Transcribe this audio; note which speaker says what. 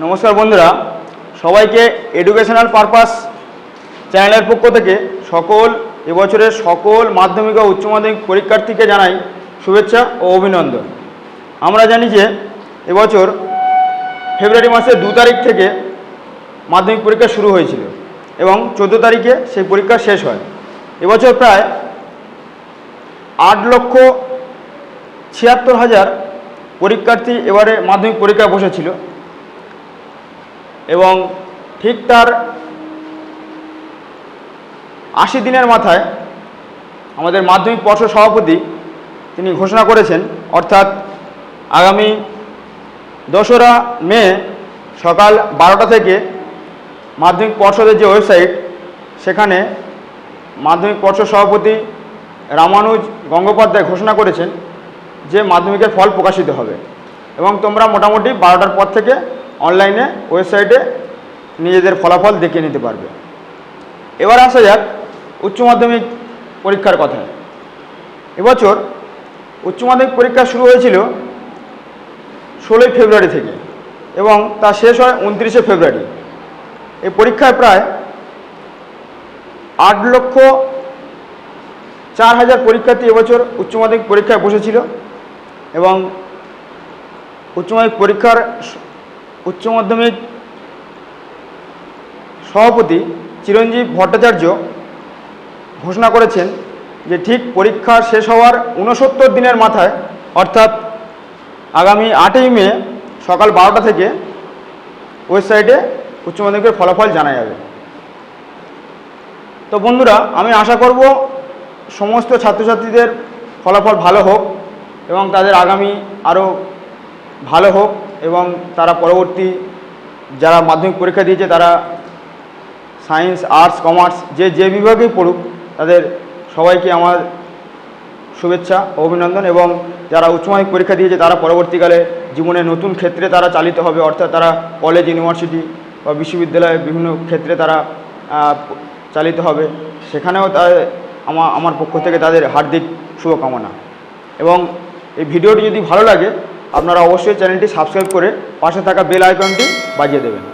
Speaker 1: নমস্কার বন্ধুরা, সবাইকে এডুকেশনাল পারপাস চ্যানেলের পক্ষ থেকে সকল এবছরের সকল মাধ্যমিক ও উচ্চ মাধ্যমিক পরীক্ষার্থীকে জানাই শুভেচ্ছা ও অভিনন্দন। আমরা জানি যে এবছর ফেব্রুয়ারি মাসের দু তারিখ থেকে মাধ্যমিক পরীক্ষা শুরু হয়েছিল এবং চোদ্দ তারিখে সেই পরীক্ষা শেষ হয়। এবছর প্রায় আট লক্ষ ছিয়াত্তর হাজার পরীক্ষার্থী এবারে মাধ্যমিক পরীক্ষায় বসেছিল। এবং ঠিক তার আশি দিনের মাথায় আমাদের মাধ্যমিক পর্ষদ সভাপতি তিনি ঘোষণা করেছেন, অর্থাৎ আগামী দোসরা মে সকাল বারোটা থেকে মাধ্যমিক পর্ষদের যে ওয়েবসাইট, সেখানে মাধ্যমিক পর্ষদ সভাপতি রামানুজ গঙ্গোপাধ্যায় ঘোষণা করেছেন যে মাধ্যমিকের ফল প্রকাশিত হবে। এবং তোমরা মোটামুটি বারোটার পর থেকে অনলাইনে ওয়েবসাইটে নিজেদের ফলাফল দেখে নিতে পারবে। এবার আসা যাক উচ্চ মাধ্যমিক পরীক্ষার কথায় এবছর উচ্চ মাধ্যমিক পরীক্ষা শুরু হয়েছিল ষোলোই ফেব্রুয়ারি থেকে এবং তা শেষ হয় উনত্রিশে ফেব্রুয়ারি। এই পরীক্ষায় প্রায় আট লক্ষ চার হাজার পরীক্ষার্থী এবছর উচ্চ মাধ্যমিক পরীক্ষায় বসেছিল এবং উচ্চ মাধ্যমিক পরীক্ষার উচ্চ মাধ্যমিক সভাপতি চিরঞ্জীব ভট্টাচার্য ঘোষণা করেছেন যে ঠিক পরীক্ষা শেষ হওয়ার ঊনসত্তর দিনের মাথায়, অর্থাৎ আগামী আটই মে সকাল বারোটা থেকে ওয়েবসাইটে উচ্চ মাধ্যমিকের ফলাফল জানা যাবে। তো বন্ধুরা, আমি আশা করব সমস্ত ছাত্রছাত্রীদের ফলাফল ভালো হোক এবং তাদের আগামী আরও ভালো হোক। এবং তারা পরবর্তী যারা মাধ্যমিক পরীক্ষা দিয়েছে, তারা সায়েন্স, আর্টস, কমার্স, যে যে বিভাগেই পড়ুক, তাদের সবাইকে আমার শুভেচ্ছা অভিনন্দন এবং যারা উচ্চ মাধ্যমিক পরীক্ষা দিয়েছে, তারা পরবর্তীকালে জীবনে নতুন ক্ষেত্রে তারা চালিত হবে। অর্থাৎ তারা কলেজ ইউনিভার্সিটি বা বিশ্ববিদ্যালয়ে বিভিন্ন ক্ষেত্রে তারা চালিত হবে। সেখানেও তার আমার আমার পক্ষ থেকে তাদের হার্দিক শুভকামনা। এবং এই ভিডিওটি যদি ভালো লাগে আপনারা অবশ্যই চ্যানেলটি সাবস্ক্রাইব করে পাশে থাকা বেল আইকনটি বাজিয়ে দেবেন।